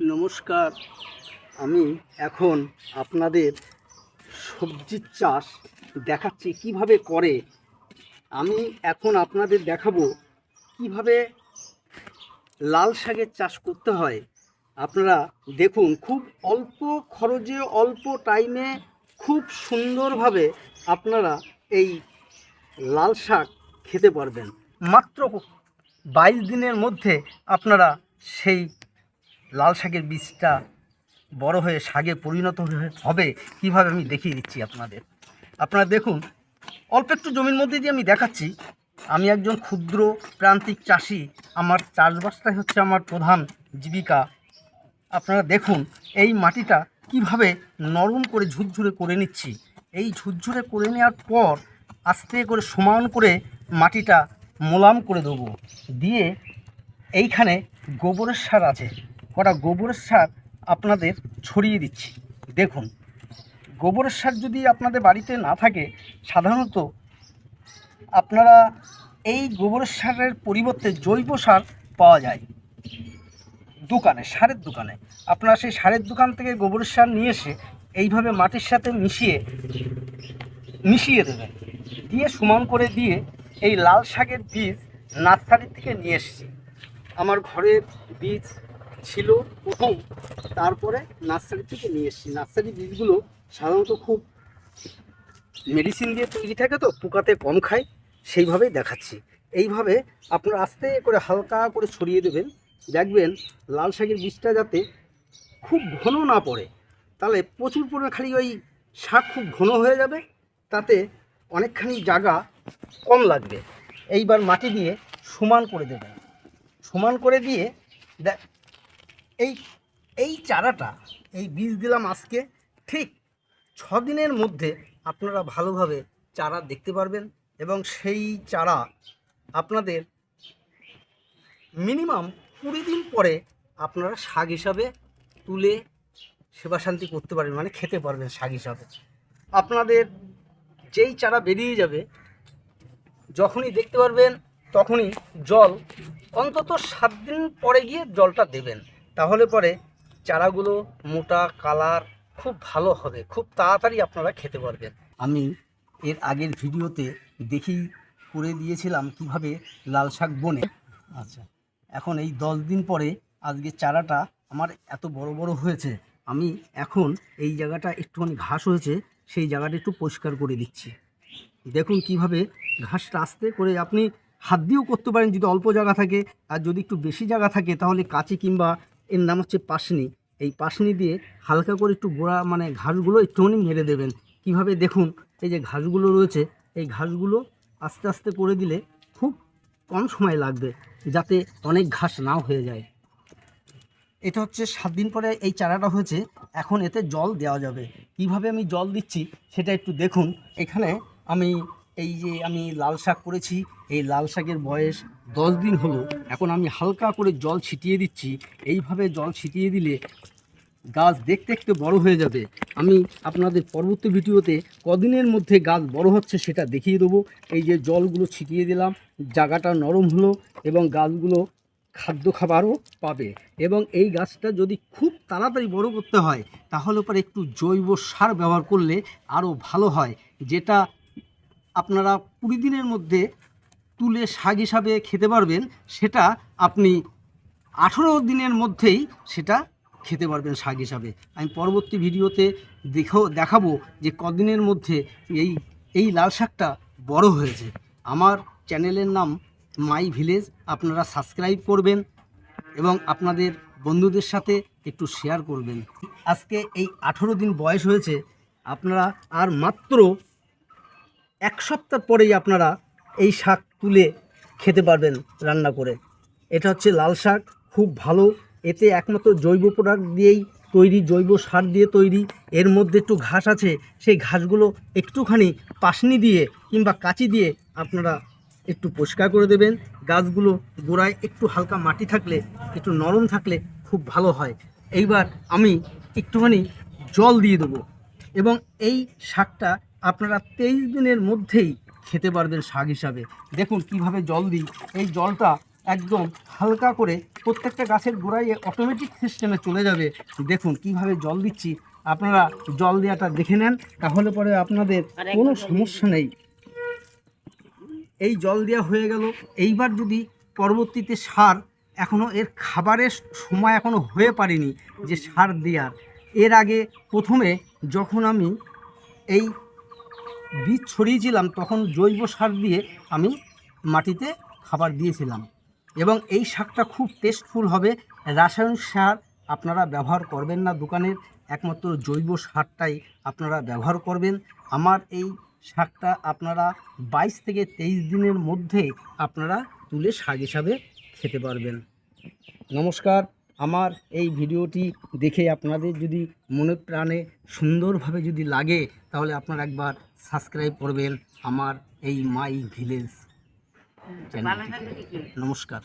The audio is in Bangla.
নমস্কার। আমি এখন আপনাদের সবজির চাষ দেখাচ্ছি কীভাবে করে। আমি এখন আপনাদের দেখাবো কীভাবে লাল শাকের চাষ করতে হয়। আপনারা দেখুন, খুব অল্প খরচে, অল্প টাইমে খুব সুন্দরভাবে আপনারা এই লাল শাক খেতে পারবেন। মাত্র বাইশ দিনের মধ্যে আপনারা সেই লাল শাকের বীজটা বড় হয়ে শাকে পরিণত হবে, কীভাবে আমি দেখিয়ে দিচ্ছি আপনাদের? আপনারা দেখুন, অল্প একটু জমির মধ্যে দিয়ে আমি দেখাচ্ছি। আমি একজন ক্ষুদ্র প্রান্তিক চাষি, আমার চাষবাসটাই হচ্ছে আমার প্রধান জীবিকা। আপনারা দেখুন, এই মাটিটা কীভাবে নরম করে ঝুরঝুরে করে নিচ্ছি। এই ঝুরঝুরে করে নেওয়ার পর আস্তে করে সমান করে মাটিটা মোলাম করে দেবো। দিয়ে এইখানে গোবরের সার আছে। কটা গোবরের সার আপনাদের ছড়িয়ে দিচ্ছি। দেখুন, গোবরের সার যদি আপনাদের বাড়িতে না থাকে, সাধারণত আপনারা এই গোবরের সারের পরিবর্তে জৈব সার পাওয়া যায় দোকানে, সারের দোকানে। আপনারা সেই সারের দোকান থেকে গোবরের সার নিয়ে এসে এইভাবে মাটির সাথে মিশিয়ে মিশিয়ে দেবেন। দিয়ে সমান করে দিয়ে এই লাল শাকের বীজ নার্সারি থেকে নিয়ে এসেছি। আমার ঘরের বীজ ছিল প্রথম তারপরে নার্সারি থেকে নিয়ে এসেছি। নার্সারি বীজগুলো সাধারণত খুব মেডিসিন দিয়ে তৈরি থাকে তো, পোকাতে কম খায়, সেইভাবেই দেখাচ্ছি। এইভাবে আপনারা আস্তে করে হালকা করে ছড়িয়ে দেবেন। দেখবেন লাল শাকের বীজটা যাতে খুব ঘন না পড়ে। তাহলে প্রচুর পরিমাণে খালি ওই শাক খুব ঘন হয়ে যাবে, তাতে অনেকখানি জায়গা কম লাগবে। এইবার মাটি দিয়ে সমান করে দেবেন। সমান করে দিয়ে দে- এই এই চারাটা, এই বীজ দিলাম আজকে, ঠিক ছ দিনের মধ্যে আপনারা ভালোভাবে চারা দেখতে পারবেন এবং সেই চারা আপনাদের মিনিমাম কুড়ি দিন পরে আপনারা শাক হিসাবে তুলে সেবা শান্তি করতে পারবেন মানে খেতে পারবেন শাক হিসাবে। আপনাদের যেই চারা বেরিয়ে যাবে, যখনই দেখতে পারবেন, তখনই জল অন্তত সাত দিন পরে গিয়ে জলটা দেবেন। তাহলে পরে চারাগুলো মোটা কালার খুব ভালো হবে। খুব তাড়াতাড়ি আপনারা খেতে পারবেন। আমি এর আগের ভিডিওতে দেখি করে দিয়েছিলাম কীভাবে লাল শাক বনে। আচ্ছা। এখন এই দশ দিন পরে আজকে চারাটা আমার এত বড় বড় হয়েছে আমি এখন এই জায়গাটা একটুখানি ঘাস হয়েছে সেই জায়গাটা একটু পরিষ্কার করে দিচ্ছি। দেখুন কীভাবে ঘাসটা আস্তে করে আপনি হাত দিয়েও করতে পারেন যদি অল্প জায়গা থাকে আর যদি একটু বেশি জায়গা থাকে তাহলে কাঁচি কিংবা এর নাম হচ্ছে পাশনি। এই পাশনি দিয়ে হালকা করে একটু গোড়া মানে ঘাসগুলো একটুখানি মেরে দেবেন। কীভাবে? দেখুন, এই যে ঘাসগুলো রয়েছে, এই ঘাসগুলো আস্তে আস্তে করে দিলে খুব কম সময় লাগবে, যাতে অনেক ঘাস নাও হয়ে যায়। এটা হচ্ছে সাত দিন পরে এই চারাটা হয়েছে। এখন এতে জল দেওয়া যাবে। কীভাবে আমি জল দিচ্ছি সেটা একটু দেখুন। এখানে আমি এই যে আমি লাল শাক করেছি, এই লাল শাকের বয়স দশ দিন হলো। এখন আমি হালকা করে জল ছিটিয়ে দিচ্ছি। এইভাবে জল ছিটিয়ে দিলে গাছ দেখতে একটু বড় হয়ে যাবে। আমি আপনাদের পরবর্তী ভিডিওতে কদিনের মধ্যে গাছ বড় হচ্ছে সেটা দেখিয়ে দেবো। এই যে জলগুলো ছিটিয়ে দিলাম, জায়গাটা নরম হলো এবং গাছগুলো খাদ্য খাবারও পাবে। এবং এই গাছটা যদি খুব তাড়াতাড়ি বড় করতে হয়, তাহলে পরে একটু জৈব সার ব্যবহার করলে আরও ভালো হয়, যেটা আপনারা কুড়ি দিনের মধ্যে তুলে শাক হিসাবে খেতে পারবেন, সেটা আপনি আঠেরো দিনের মধ্যেই সেটা খেতে পারবেন শাক হিসাবে। আমি পরবর্তী ভিডিওতে দেখো, দেখাবো যে কদিনের মধ্যে এই এই লাল শাকটা বড় হয়েছে। আমার চ্যানেলের নাম মাই ভিলেজ, আপনারা সাবস্ক্রাইব করবেন এবং আপনাদের বন্ধুদের সাথে একটু শেয়ার করবেন। আজকে এই আঠেরো দিন বয়স হয়েছে, আপনারা আর মাত্র এক সপ্তাহ পরেই আপনারা এই শাক তুলে খেতে পারবেন রান্না করে। এটা হচ্ছে লাল শাক, খুব ভালো। এতে একমাত্র জৈব প্রোডাক্ট দিয়েই তৈরি, জৈব সার দিয়ে তৈরি। এর মধ্যে একটু ঘাস আছে, সেই ঘাসগুলো একটুখানি পাশনি দিয়ে কিংবা কাঁচি দিয়ে আপনারা একটু পরিষ্কার করে দেবেন। গাছগুলো গোড়ায় একটু হালকা মাটি থাকলে, একটু নরম থাকলে খুব ভালো হয়। এইবার আমি একটুখানি জল দিয়ে দেবো। এবং এই শাকটা আপনারা তেইশ দিনের মধ্যেই খেতে পারবেন শাক হিসাবে। দেখুন কীভাবে জল দিই। এই জলটা একদম হালকা করে প্রত্যেকটা গাছের গোড়ায় অটোমেটিক সিস্টেমে চলে যাবে। দেখুন কীভাবে জল দিচ্ছি। আপনারা জল দেওয়াটা দেখে নেন তাহলে পরে আপনাদের কোনো সমস্যা নেই। এই জল দেওয়া হয়ে গেল। এইবার যদি পরবর্তীতে সার এখনও এর খাবারের সময় এখনও হয়ে পারেনি যে সার দেওয়ার। এর আগে প্রথমে যখন আমি এই বীজ ছড়িয়েছিলাম, তখন জৈব সার দিয়ে আমি মাটিতে খাবার দিয়েছিলাম। এবং এই শাকটা খুব টেস্টফুল হবে। রাসায়নিক সার আপনারা ব্যবহার করবেন না। দোকানের একমাত্র জৈব সারটাই আপনারা ব্যবহার করবেন। আমার এই শাকটা আপনারা বাইশ থেকে তেইশ দিনের মধ্যে আপনারা তুলে শাক হিসাবে খেতে পারবেন। নমস্কার। আমার এই ভিডিওটি দেখে আপনাদের যদি মনে প্রাণে সুন্দরভাবে যদি লাগে তাহলে আপনারা একবার সাবস্ক্রাইব করবেন আমার এই মাই ভিলেজ চ্যানেল নমস্কার।